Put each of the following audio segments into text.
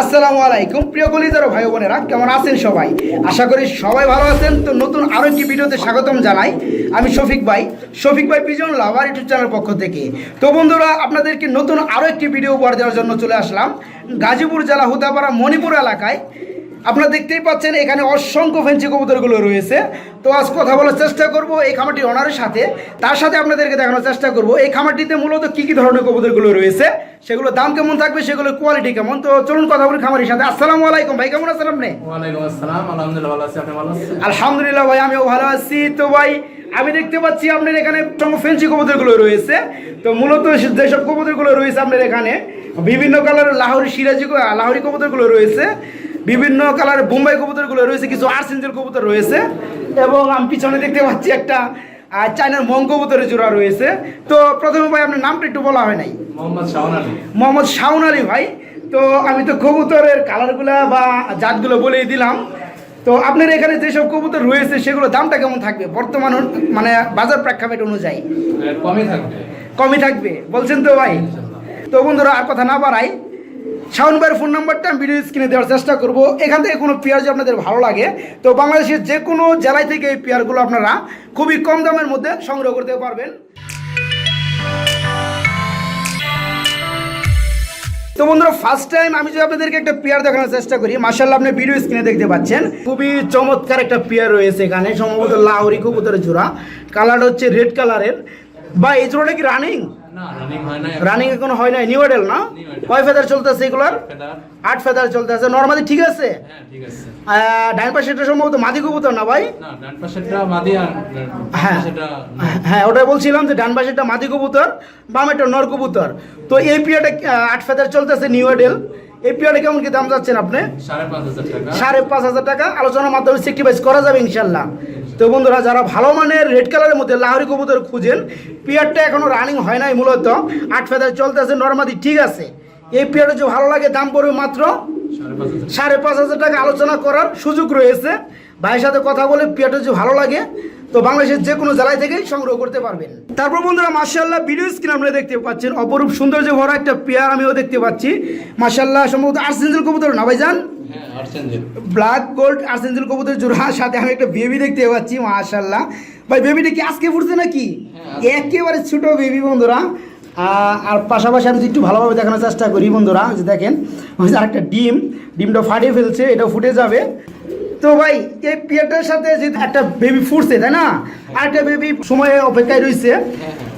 আসসালামু আলাইকুম। প্রিয় কলিজার ভাই বোনেরা, কেমন আছেন সবাই? আশা করি সবাই ভালো আছেন। তো নতুন আরও একটি ভিডিওতে স্বাগতম জানাই। আমি শফিক ভাই শফিক ভাই পিজন লাভার ইউটিউব চ্যানেল পক্ষ থেকে। তো বন্ধুরা, আপনাদেরকে নতুন আরও একটি ভিডিও উপহার দেওয়ার জন্য চলে আসলাম। গাজীপুর জেলা হুদাপাড়া মণিপুর এলাকায়। আপনারা দেখতেই পাচ্ছেন এখানে অসংখ্য ফেন্সি কবুতরগুলো রয়েছে। তো আজ কথা বলার চেষ্টা করব এই খামারটির অনারের সাথে। তার সাথে আপনাদেরকে দেখানোর চেষ্টা করব এই খামারটিতে মূলত কি কি ধরনের কবুতরগুলো রয়েছে সেগুলো দাম কেমন থাকবে সেগুলো কোয়ালিটি কেমন? তো চলুন কথা বলি খামারের সাথে। আসসালামু আলাইকুম ভাই কেমন আছেন আপনি? আলহামদুলিল্লাহ ভালো আছি। আপনি ভালো আছেন? আলহামদুলিল্লাহ ভাই আমিও ভালো আছি। তো ভাই আমি দেখতে পাচ্ছি আপনার এখানে ফেন্সি কবুতরগুলো রয়েছে। তো মূলত যেসব কবুতরগুলো রয়েছে আপনার এখানে বিভিন্ন কালারের লাহোরি সিরাজি লাহোরি কবুতরগুলো রয়েছে। বিভিন্ন কালারের বোম্বাই কবুতরগুলো রয়েছে কিছু আর্সেঞ্জেল কবুতর রয়েছে এবং আমি পিছনে দেখতে পাচ্ছি একটা আহ, চায়নার মং কবুতরের জোড়া রয়েছে। তো প্রথমে ভাই আপনার নামটা একটু বলা হয় নাই? মোহাম্মদ শাওন আলী। মোহাম্মদ শাওন আলী ভাই। তো আমি তো কবুতরের কালারগুলা বা জাতগুলো বলেই দিলাম। তো আপনার এখানে যেসব কবুতর রয়েছে সেগুলো দামটা কেমন থাকবে? বর্তমান মানে বাজার প্রেক্ষাপট অনুযায়ী। কমই থাকবে। কমই থাকবে বলছেন তো ভাই? তো বন্ধুরা আর কথা না বাড়াই শাওন ভাইয়ের ফোন নাম্বারটা আমি ভিডিও স্ক্রিনে দেওয়ার চেষ্টা করব। এখান থেকে কোনো পেয়ার যদি আপনাদের ভালো লাগে, তো বাংলাদেশের যে কোনো জেলায় থেকে এই পেয়ারগুলো আপনারা খুবই কম দামের মধ্যে সংগ্রহ করতে পারবেন। তো বন্ধুরা ফার্স্ট টাইম আমি যদি আপনাদেরকে একটা পেয়ার দেখানোর চেষ্টা করি মার্শাল্লাহ আপনি ভিডিও স্ক্রিনে দেখতে পাচ্ছেন। খুবই চমৎকার একটা পেয়ার রয়েছে এখানে, সম্ভবত লাহরি কবুতরের জোড়া কালারটা হচ্ছে রেড কালারের বা এই জোড়াটা কি রানিং রানিং কোনো হয় নাই নিউ মডেল না? কয় ফেদার চলতেছে এগুলার? আট ফেদার চলতেছে নর্মালি ঠিক আছে? হ্যাঁ ডাইন পাশে এটা সম্ভবত মাদি কবুতর না ভাই? ডান হ্যাঁ সেটা হ্যাঁ ওটাই বলছিলাম যে ডান পাশেরটা মাদি কবুতর বামেরটা নর কবুতর। তো এই পিয়াটা আট ফেদার চলতেছে নিউ মডেল এই পিয়াটা কেমন কি দাম যাচ্ছেন আপনি? সাড়ে পাঁচ হাজার টাকা। আলোচনার মাধ্যমে সেক্রিফাইস করা যাবে ইনশাল্লাহ। তো বন্ধুরা যারা ভালো মানের রেড কালারের মধ্যে লাহরি কবুতর খুঁজেন পিয়ারটা এখনও রানিং হয় নাই মূলত। আট ফেদার চলতেছে নর্মাদি ঠিক আছে। এই পিয়ারটা যদি ভালো লাগে দাম পড়বে মাত্র সাড়ে পাঁচ হাজার টাকা। আলোচনা করার সুযোগ রয়েছে। ভাইয়ের সাথে কথা বলে পিয়ারটা যদি ভালো লাগে তো বাংলাদেশের যে কোনো জেলায় থেকেই সংগ্রহ করতে পারবেন। তারপর বন্ধুরা মার্শাল্লাহ ভিডিও স্ক্রিন আপনারা দেখতে পাচ্ছেন। অপরূপ সৌন্দর্য ভরা একটা পেয়ার আমিও দেখতে পাচ্ছি। মার্শাল্লাহ সম্ভবত আর্সেঞ্জেল কবুতর না ভাইজান? ব্ল্যাক গোল্ড আর্সেঞ্জেল কবুতর জোড়ার সাথে আমি একটা বেবি দেখতে পাচ্ছি মাশাল্লাহ ভাই বেবিটা কি আজকে ফুটছে নাকি? হ্যাঁ। একেবারে ছোট বেবি বন্ধুরা। আর পাশাপাশি আমি একটু ভালোভাবে দেখানোর চেষ্টা করি বন্ধুরা যে দেখেন ওই যে আরেকটা ডিম। ডিমটা ফাটিয়ে ফেলছে এটা ফুটে যাবে। তো ভাই এই পিয়ারটার সাথে যে একটা বেবি ফুটছে তাই না? আর একটা বেবি সময়ে অপেক্ষায় রয়েছে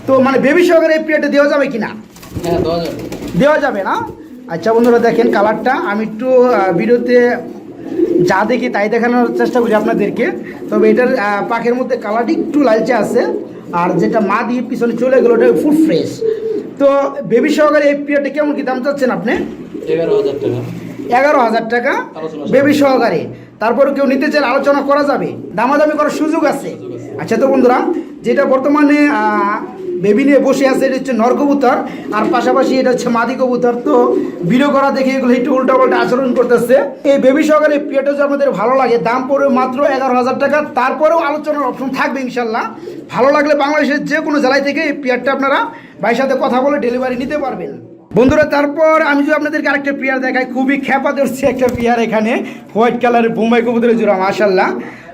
তো মানে বেবি সহকারে এই পিয়ারটা দেওয়া যাবে কিনা? হ্যাঁ দেওয়া যাবে। না? আচ্ছা বন্ধুরা দেখেন কালারটা আমি একটু ভিডিওতে যা দেখি তাই দেখানোর চেষ্টা করি আপনাদেরকে। তবে এটার পাখের মধ্যে কালারটি একটু লালচে আছে। আর যেটা মা দিয়ে পিছনে চলে গেলো ওটা ফুল ফ্রেশ তো বেবি সহকারে এই পিরিয়ডটা কেমন কি দাম চাচ্ছেন আপনি? এগারো হাজার টাকা। এগারো হাজার টাকা বেবি সহকারে। তারপরে কেউ নিতে চাইলে আলোচনা করা যাবে। দামাদামি করার সুযোগ আছে। আচ্ছা তো বন্ধুরা যেটা বর্তমানে বেবি নিয়ে বসে আছে এটা হচ্ছে নর কবুতর আর পাশাপাশি এটা হচ্ছে মাদি কবুতর। তো ভিডিও করা দেখে এগুলো একটু উল্টা পাল্টা আচরণ করতেছে। এই বেবি সহকারে পিয়াটা যদি আমাদের ভালো লাগে দাম পড়বে মাত্র এগারো হাজার টাকা। তারপরেও আলোচনার অপশন থাকবে ইনশাল্লাহ। ভালো লাগলে বাংলাদেশের যে কোনো জেলায় থেকে এই পিয়ারটা আপনারা ভাইয়ের সাথে কথা বলে ডেলিভারি নিতে পারবেন। বন্ধুরা তারপর আমি যদি আপনাদেরকে আরেকটা পেয়ার দেখাই খুবই খ্যাপা ধরছে একটা পেয়ার এখানে। হোয়াইট কালারের বোম্বাই কবুতরের জোড়া মাশাল্লাহ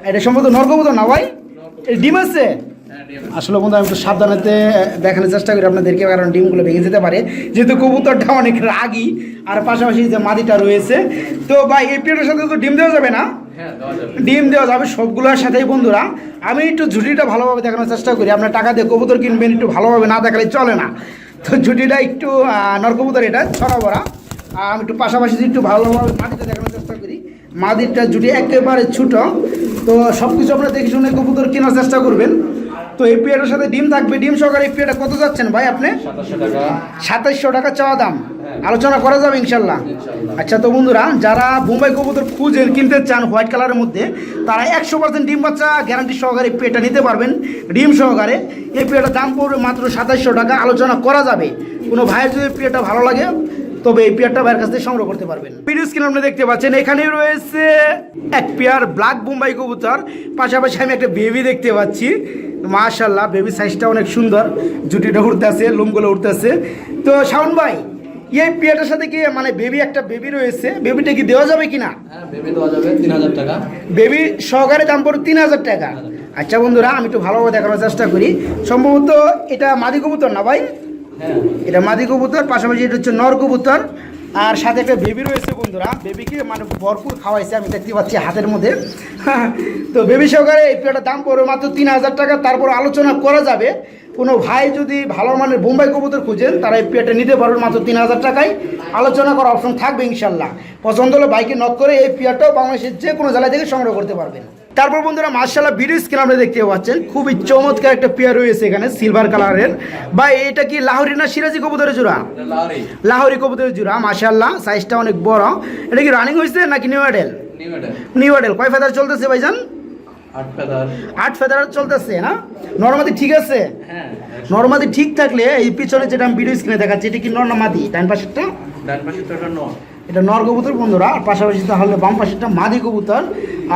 এটা সম্ভবত নর কবুতর না ভাই? এটা ডিম আছে? হ্যাঁ আসলে বন্ধু আমি একটু সাবধানতে দেখানোর চেষ্টা করি আপনাদেরকে কারণ ডিমগুলো ভেঙে যেতে পারে। যেহেতু কবুতরটা অনেক রাগি আর পাশাপাশি যে মাদিটা রয়েছে। তো ভাই এই পেয়ারের সাথে তো ডিম দেওয়া যাবে না? হ্যাঁ ডিম দেওয়া যাবে সবগুলোর সাথেই বন্ধুরা। আমি একটু ঝুটিটা ভালোভাবে দেখানোর চেষ্টা করি। আপনার টাকা দিয়ে কবুতর কিনবেন একটু ভালোভাবে না দেখালে চলে না। তো ঝুটিটা একটু নরকবুতর এটা ছড়া ভরা। আমি একটু পাশাপাশি একটু ভালোভাবে মাটিতে দেখানোর চেষ্টা করি। মাদিরটা জুটি একেবারে ছোটো। তো সব কিছু আপনারা দেখে শুনে কবুতর কেনার চেষ্টা করবেন। তো এই পেয়ারের সাথে ডিম থাকবে। ডিম সহকারে এই পেয়ারটা কত যাচ্ছেন ভাই আপনি? সাতাশশো টাকা। সাতাইশশো টাকা চাওয়া দাম। আলোচনা করা যাবে ইনশাল্লাহ। আচ্ছা তো বন্ধুরা যারা বোম্বাই কবুতর খুঁজেন কিনতে চান হোয়াইট কালারের মধ্যে তারা একশো পার্সেন্ট ডিম বাচ্চা গ্যারান্টি সহকারে পেটা নিতে পারবেন ডিম সহকারে। এই পেটার দাম পড়বে মাত্র সাতাইশশো টাকা আলোচনা করা যাবে। কোনো ভাইয়ের যদি পেটা ভালো লাগে তবে এই পেয়ারটা ভাইয়ের কাছ থেকে সংগ্রহ করতে পারবেন। ভিডিও স্ক্রিন আপনি দেখতে পাচ্ছেন এখানে রয়েছে এক পেয়ার ব্ল্যাক বোম্বাই কবুতর। পাশাপাশি আমি একটা বেবি দেখতে পাচ্ছি। মাশাল্লাহ বেবি সাইজটা অনেক সুন্দর। জুটিটা উঠতেছে লোমগুলো উঠতেছে তো শাওন ভাই এই বিয়েটার সাথে কি মানে বেবি একটা বেবি রয়েছে বেবিটা কি দেওয়া যাবে কিনা? হ্যাঁ বেবি দেওয়া যাবে তিন হাজার টাকা। বেবি সহকারে দাম পড়ে তিন হাজার টাকা। আচ্ছা বন্ধুরা আমি একটু ভালোভাবে দেখানোর চেষ্টা করি। সম্ভবত এটা মাদি কবুতর না ভাই? হ্যাঁ। এটা মাদি কবুতর পাশাপাশি এটা হচ্ছে নর কবুতর। আর সাথে একটা বেবি রয়েছে বন্ধুরা। বেবিকে মানে ভরপুর খাওয়াইছে, আমি দেখতে পাচ্ছি হাতের মধ্যে। তো বেবি সহকারে এই পেয়ারটার দাম পড়বে মাত্র তিন হাজার টাকা। তারপর আলোচনা করা যাবে। কোনো ভাই যদি ভালো মানের বোম্বাই কবুতর খুঁজেন, তারা এই পেয়ারটা নিতে পারবেন মাত্র তিন হাজার টাকায়। আলোচনা করার অপশন থাকবে ইনশাল্লাহ। পছন্দ হলে বাইকে নক করে এই পেয়ারটাও বাংলাদেশের যে কোনো জেলা থেকে সংগ্রহ করতে পারবেন। তারপর বন্ধুরা মার্শাল্লাহ ভিডিও স্ক্রিন আপনি দেখতে পাচ্ছেন খুবই চমৎকার একটা পেয়ার রয়েছে এখানে সিলভার কালারের বা এটা কি লাহোরি না সিরাজি কবুতরের জোড়া? লাহরি। কবুতরের জোড়া মাশাল্লাহ সাইজটা অনেক বড়। এটা কি রানিং হয়েছে নাকি নিউ মডেল নিউ মডেল কয় ফেদার চলতেছে ভাইজান? আট ফেদার চলতেছে না? নর্মাদি ঠিক আছে? হ্যাঁ। নর্মাদি ঠিক থাকলে এই পিছনে যেটা আমি ভিডিও স্ক্রিনে দেখাচ্ছি এটা কি নর্মাদি ডান পাশেরটা? ডান পাশে তো এটা নয় এটা নর কবুতর বন্ধুরা আর পাশাপাশি তাহলে বাম পাশেরটা মাদি কবুতর।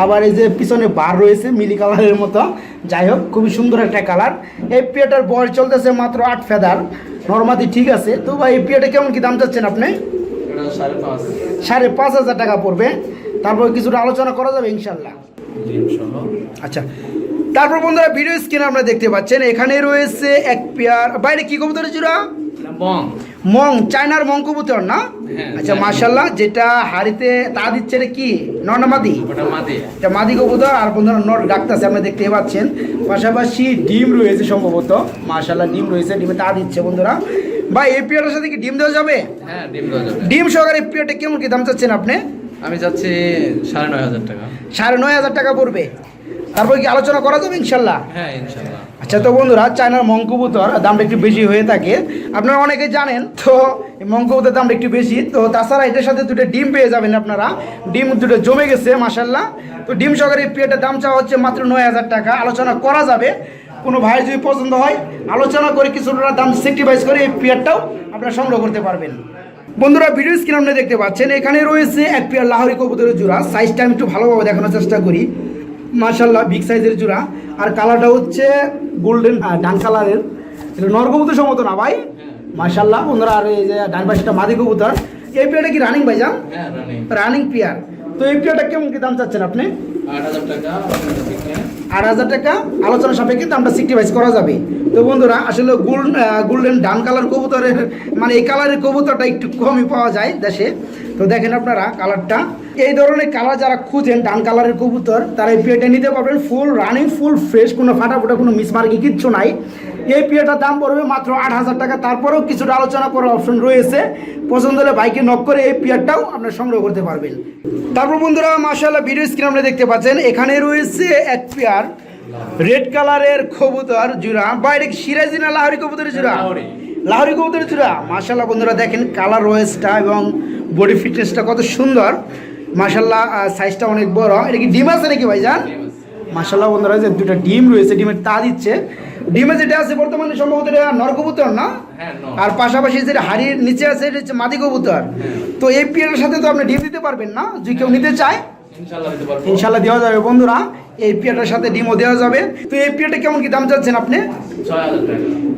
আবার এই যে পিছনে বার রয়েছে মিলি কালারের মতো। যাই হোক খুবই সুন্দর একটা কালার। এই পিয়াটার বয়স চলতেছে মাত্র আট ফেদার। নর্মাদি ঠিক আছে। তো ভাই এই পিয়াটা কেমন কি দাম চাচ্ছেন আপনি? সাড়ে পাঁচ হাজার। টাকা পড়বে। তারপর কিছুটা আলোচনা করা যাবে ইনশাল্লাহ। আচ্ছা। তারপর বন্ধুরা ভিডিও স্ক্রিনে আপনারা দেখতে পাচ্ছেন এখানে রয়েছে এক পেয়ার। বাইরে কি এটা বং। মং চায়নার মং কবুতর না? হ্যাঁ, আচ্ছা চায়না। মার্শাল্লাহ যেটা হাড়িতে তা দিচ্ছে রে কি? ওটা মাদি। এটা মাদি কবুতর আর বন্ধুরা নর ডাকতেছে আপনি দেখতে পাচ্ছেন। পাশাপাশি ডিম রয়েছে সম্ভবত। মার্শাল্লাহ ডিম রয়েছে ডিমে তা দিচ্ছে বন্ধুরা। ভাই এই পেয়ারটার সাথে কি ডিম দেওয়া যাবে? হ্যাঁ ডিম দেওয়া যাবে। ডিম সহকারে এই কেমন কি দাম চাচ্ছেন আপনি? আমি যাচ্ছি সাড়ে নয় হাজার টাকা। সাড়ে নয় হাজার টাকা পড়বে। তারপর কি আলোচনা করা যাবে ইনশাল্লাহ হ্যাঁ ইনশাল্লাহ আচ্ছা তো বন্ধুরা, চায়নার মঙ্কবুতর দামটা একটু বেশি হয়ে থাকে। আপনারা অনেকে জানেন, তো মঙ্কবুতের দামটা একটু বেশি। তো তাছাড়া এটার সাথে দুটো ডিম পেয়ে যাবেন আপনারা। ডিম দুটো জমে গেছে মাসাল্লাহ তো ডিম সহকারে পেটের দাম চাওয়া হচ্ছে মাত্র নয় হাজার টাকা। আলোচনা করা যাবে। কোনো ভাইয়ের যদি পছন্দ হয়, আলোচনা করে কিছুটা দাম সেক্রিফাইস করে এই পেয়ারটাও আপনারা সংগ্রহ করতে পারবেন। বন্ধুরা ভিডিও স্ক্রিন আপনি দেখতে পাচ্ছেন, এখানে রয়েছে এক পেয়ার লাহোরি কবুতরের জোড়া। সাইজটা আমি একটু ভালোভাবে দেখানোর চেষ্টা করি। মার্শাল্লাহ বিগ সাইজের জোড়া আর কালারটা হচ্ছে গোল্ডেন ডান কালারের এটা নর কবুতর সমত না ভাই? মার্শাল্লাহ বন্ধুরা আর এই যে ডান পাশেটা মাদি কবুতর। এই পেয়ারটা কি রানিং ভাই যান রানিং পেয়ার তো এই পেয়ারটা কেমন কি দাম চাচ্ছেন আপনি? আট হাজার টাকা আট হাজার টাকা আলোচনা সাপেক্ষে দামটা সিক্রিফাইস করা যাবে। তো বন্ধুরা আসলে গোল্ড গোল্ডেন ডান কালার কবুতরের মানে এই কালারের কবুতরটা একটু কমই পাওয়া যায় দেশে। তো দেখেন আপনারা কালারটা। এই ধরনের কালার যারা খুঁজেন ডান কালারের কবুতর তারা এই পিয়াটা নিতে পারবেন ফুল রানিং ফুল ফ্রেশ কোনো ফাটাফোটা কোনো মিসমার্কি কিচ্ছু নাই। এই পিয়াটার দাম পড়বে মাত্র আট হাজার টাকা। তারপরেও কিছুটা আলোচনা করার অপশন রয়েছে। পছন্দ হলে বাইকে নক করে এই পিয়ারটাও আপনার সংগ্রহ করতে পারবেন। তারপর বন্ধুরা মাশাআল্লাহ ভিডিও স্ক্রিন আপনি দেখতে পাচ্ছেন। এখানে রয়েছে এক পেয়ার রেড কালারের কবুতর জুড়া বাইরে সিরাজি না লাহরি কবুতরের জুড়া লাহোরি। কবুতরের জুড়া মাশাল্লাহ বন্ধুরা দেখেন কালার রয়েসটা এবং বডি ফিটনেসটা কত সুন্দর। মাশাল্লাহ সাইজটা অনেক বড়। এটা কি ডিম আছে নাকি ভাইজান? মাশাল্লাহ বন্ধুরা যে দুটো ডিম রয়েছে ডিমের তা দিচ্ছে। ডিমে যেটা আছে বর্তমানে সম্ভবত এটা নর কবুতর না? হ্যাঁ আর পাশাপাশি যেটা হাড়ির নিচে আছে এটা হচ্ছে মাদি কবুতর। তো এই পিয়ারের সাথে তো আপনি ডিম দিতে পারবেন না? যদি কেউ নিতে চায় ইনশাল্লাহ দিতে পারব। ইনশাল্লাহ দেওয়া যাবে বন্ধুরা। এই পিয়াটার সাথে ডিমও দেওয়া যাবে। তো এই পিয়াটা কেমন কি দাম চাচ্ছেন আপনি?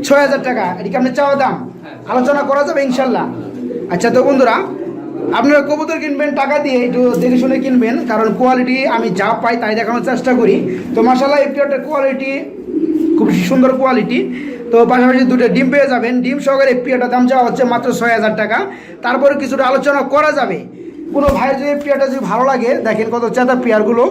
ছয় হাজার টাকা। টাকা। এদিকে আপনি চাওয়া দাম? হ্যাঁ। আলোচনা করা যাবে ইনশাল্লাহ আচ্ছা তো বন্ধুরা আপনারা কবুতর কিনবেন, টাকা দিয়ে একটু দেখে শুনে কিনবেন, কারণ কোয়ালিটি আমি যা পাই তাই দেখানোর চেষ্টা করি। তো মাসাল্লাহ এই একটা কোয়ালিটি খুব সুন্দর কোয়ালিটি তো পাশাপাশি দুটো ডিম পেয়ে যাবেন। ডিম সহকারে পিয়াটার দাম যাওয়া হচ্ছে মাত্র ছয় হাজার টাকা। তারপরে কিছুটা আলোচনা করা যাবে। কোনো ভাইয়ের যদি এই পেয়ারটা যদি ভালো লাগে, দেখেন কত চাঁদা পেয়ারগুলো।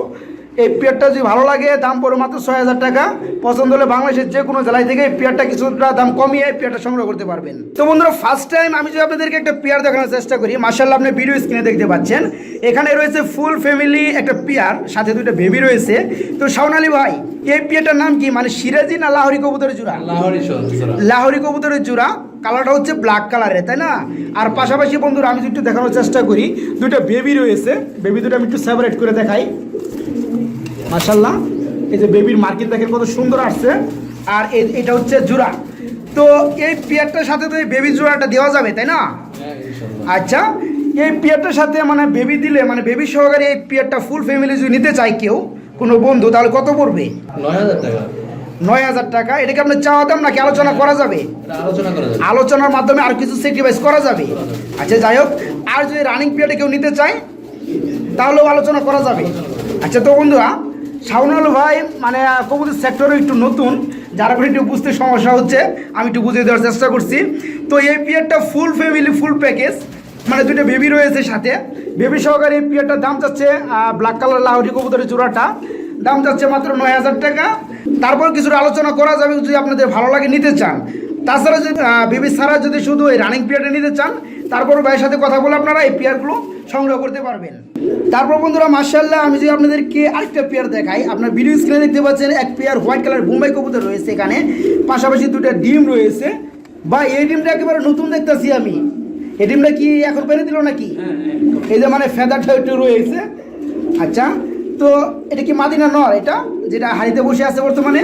এই পেয়ারটা যদি ভালো লাগে দাম পড়ে মাত্র ছয় হাজার টাকা। পছন্দ হলে বাংলাদেশের যে কোনো জেলায় থেকে এই পেয়ারটা কিছুটা দাম কমিয়ে এই পেয়ারটা সংগ্রহ করতে পারবেন। তো বন্ধুরা ফার্স্ট টাইম আমি যদি আপনাদেরকে একটা পেয়ার দেখানোর চেষ্টা করি মার্শাল্লাহ আপনি ভিডিও স্ক্রিনে দেখতে পাচ্ছেন। এখানে রয়েছে ফুল ফ্যামিলি একটা পেয়ার সাথে দুটো বেবি রয়েছে। তো শাওনালি ভাই এই পেয়ারটার নাম কি? মানে সিরাজি না লাহরি কবুতরের জোড়া লাহরি কবুতরের জোড়া কালারটা হচ্ছে ব্ল্যাক কালারের তাই না? আর পাশাপাশি বন্ধুরা আমি একটু দেখানোর চেষ্টা করি দুটো বেবি রয়েছে। বেবি দুটো আমি একটু সেপারেট করে দেখাই। মাশাল্লাহ এই যে বেবির মার্কিন দেখেন কত সুন্দর আসছে। আর এটা হচ্ছে জোড়া তো এই পেয়ারটার সাথে তো এই বেবি জোড়াটা দেওয়া যাবে তাই না? হ্যাঁ আচ্ছা এই পেয়ারটার সাথে মানে বেবি দিলে মানে বেবি সহকারে এই পেয়ারটা ফুল ফ্যামিলি যদি নিতে চায় কেউ কোনো বন্ধু তাহলে কত পড়বে? নয় হাজার টাকা। এটাকে আপনার চাওয়া দাম নাকি আলোচনা করা যাবে? আলোচনা করা যাবে। আলোচনার মাধ্যমে আর কিছু স্যাক্রিফাইস করা যাবে। আচ্ছা যাই হোক আর যদি রানিং পিরিয়ডে কেউ নিতে চায় তাহলেও আলোচনা করা যাবে। আচ্ছা তো বন্ধুরা শাওনাল ভাই মানে কবুতর সেক্টরে একটু নতুন। যারা করে একটু বুঝতে সমস্যা হচ্ছে, আমি একটু বুঝিয়ে দেওয়ার চেষ্টা করছি। তো এই পিরিয়ডটা ফুল ফ্যামিলি ফুল প্যাকেজ মানে দুটো বেবি রয়েছে সাথে। বেবি সহকারে এই পিরিয়ডটার দাম চাচ্ছে ব্ল্যাক কালার লাহরি কবুতরের জোড়াটা। দাম যাচ্ছে মাত্র নয় হাজার টাকা। তারপর কিছুটা আলোচনা করা যাবে যদি আপনাদের ভালো লাগে নিতে চান। তাছাড়া যদি বেবি ছাড়া যদি শুধু এই রানিং পিয়ারটা নিতে চান তারপর ভাইয়ের সাথে কথা বলে আপনারা এই পেয়ারগুলো সংগ্রহ করতে পারবেন। তারপর বন্ধুরা মার্শাল্লাহ আমি যদি আপনাদেরকে আরেকটা পেয়ার দেখাই আপনার ভিডিও স্ক্রিনে দেখতে পাচ্ছেন এক পেয়ার হোয়াইট কালার বোম্বাই কবুতর রয়েছে এখানে। পাশাপাশি দুটো ডিম রয়েছে। বা এই ডিমটা একেবারে নতুন দেখতেছি আমি। এই ডিমটা কি এখন পেরে দিল নাকি? হ্যাঁ হ্যাঁ এই যে মানে ফেদারটা একটু রয়েছে। আচ্ছা তো এটা কি মাদিনা নর এটা? যেটা হাড়িতে বসে আছে বর্তমানে?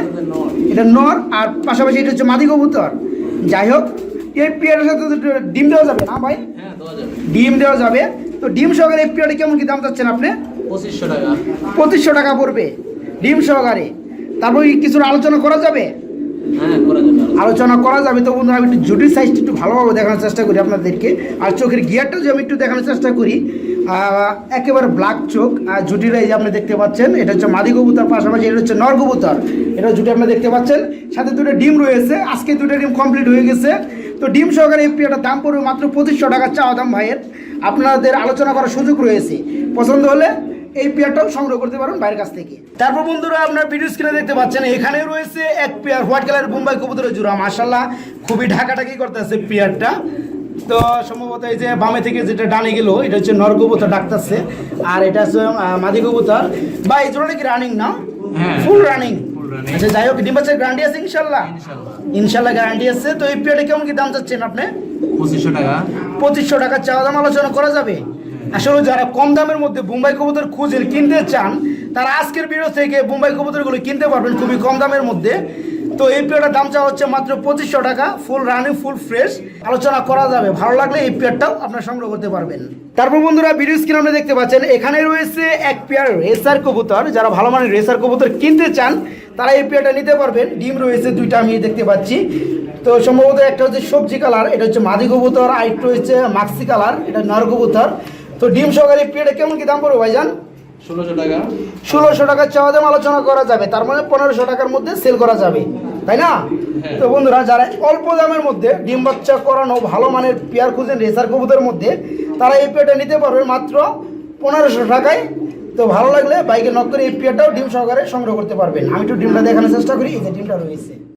এটা নর। আর পাশাপাশি এটা হচ্ছে মাদি কবুতর। যাই হোক এই পেয়ারের সাথে ডিম দেওয়া যাবে না ভাই? হ্যাঁ ডিম দেওয়া যাবে। তো ডিম সহকারে এই কেমন কি দাম চাচ্ছেন আপনি? পঁচিশশো টাকা। পঁচিশশো টাকা পড়বে ডিম সহকারে। তারপর কি কিছুর আলোচনা করা যাবে? হ্যাঁ করা যাবে। আলোচনা। করা যাবে। তো বন্ধুরা আমি একটু জুটির সাইজটা একটু ভালোভাবে দেখানোর চেষ্টা করি আপনাদেরকে। আর চোখের গিয়ারটা যদি আমি একটু দেখানোর চেষ্টা করি একেবারে ব্ল্যাক চোখ। আর জুটির এই যে আপনি দেখতে পাচ্ছেন এটা হচ্ছে মাদি কবুতর পাশাপাশি এটা হচ্ছে নর কবুতর। এটা জুটি আপনি দেখতে পাচ্ছেন। সাথে দুটো ডিম রয়েছে। আজকে দুটো ডিম কমপ্লিট হয়ে গেছে। তো ডিম সহকারে এই দাম পড়বে মাত্র পঁচিশশো টাকা চাওয়া দাম ভাইয়ের। আপনাদের আলোচনা করার সুযোগ রয়েছে। পছন্দ হলে এই পেয়ারটাও সংগ্রহ করতে পারেন বাইরের কাছ থেকে। তারপর বন্ধুরা আপনার ভিডিও স্ক্রিনে দেখতে পাচ্ছেন এখানে রয়েছে এক পেয়ার হোয়াইট কালার মুম্বাই কবুতরের জোড়া মাশাল্লাহ খুবই ঢাকাঢাকি করতেছে পেয়ারটা। তো সম্ভবত এই যে বামে থেকে যেটা ডানে গেল এটা হচ্ছে নর কবুতর ডাকতেছে। আর এটা হচ্ছে মাদি কবুতর। বা এই জোড়াটা কি রানিং না? হ্যাঁ। Full running Full running। আচ্ছা যাই হোক গ্যারান্টি আছে ইনশাল্লাহ। ইনশাল্লাহ। গ্যারান্টি আছে। তো এই পেয়ারটা কেমন কি দাম চাচ্ছেন আপনি? পঁচিশশো টাকা। পঁচিশশো টাকার চাওয়া দাম আলোচনা করা যাবে। আসলে যারা কম দামের মধ্যে বোম্বাই কবুতর খুঁজে কিনতে চান তারা আজকের ভিডিও থেকে বোম্বাই কবুতরগুলো কিনতে পারবেন খুবই কম দামের মধ্যে। তো এই পেয়ারটার দাম চাওয়া হচ্ছে মাত্র পঁচিশশো টাকা ফুল রানিং ফুল ফ্রেশ আলোচনা করা যাবে। ভালো লাগলে এই পেয়ারটাও আপনার সংগ্রহ করতে পারবেন। তারপর বন্ধুরা ভিডিও স্ক্রিন আপনি দেখতে পাচ্ছেন এখানে রয়েছে এক পেয়ার রেসার কবুতর। যারা ভালো মানের রেসার কবুতর কিনতে চান তারা এই পেয়ারটা নিতে পারবেন। ডিম রয়েছে দুইটা আমি দেখতে পাচ্ছি। তো সম্ভবত একটা হচ্ছে সবজি কালার এটা হচ্ছে মাদি কবুতর আর একটা হচ্ছে মাক্সি কালার এটা নর কবুতর। তো ডিম সহকারে পেটে কেমন কি দাম পড়বে ভাইজান? ষোলোশো টাকা। ষোলোশো টাকার চাওয়া দাম আলোচনা করা যাবে তার মানে পনেরোশো টাকার মধ্যে সেল করা যাবে তাই না? তো বন্ধুরা যারা অল্প দামের মধ্যে ডিম বাচ্চা করানো ভালো মানের পেয়ার খুঁজেন রেসার কবুতরের মধ্যে তারা এই পেয়ারটা নিতে পারবে মাত্র পনেরোশো টাকায়। তো ভালো লাগলে বাইকে নক করে এই পেয়ারটাও ডিম সহকারে সংগ্রহ করতে পারবেন। আমি একটু ডিমটা দেখানোর চেষ্টা করি, এই যে ডিমটা রয়েছে।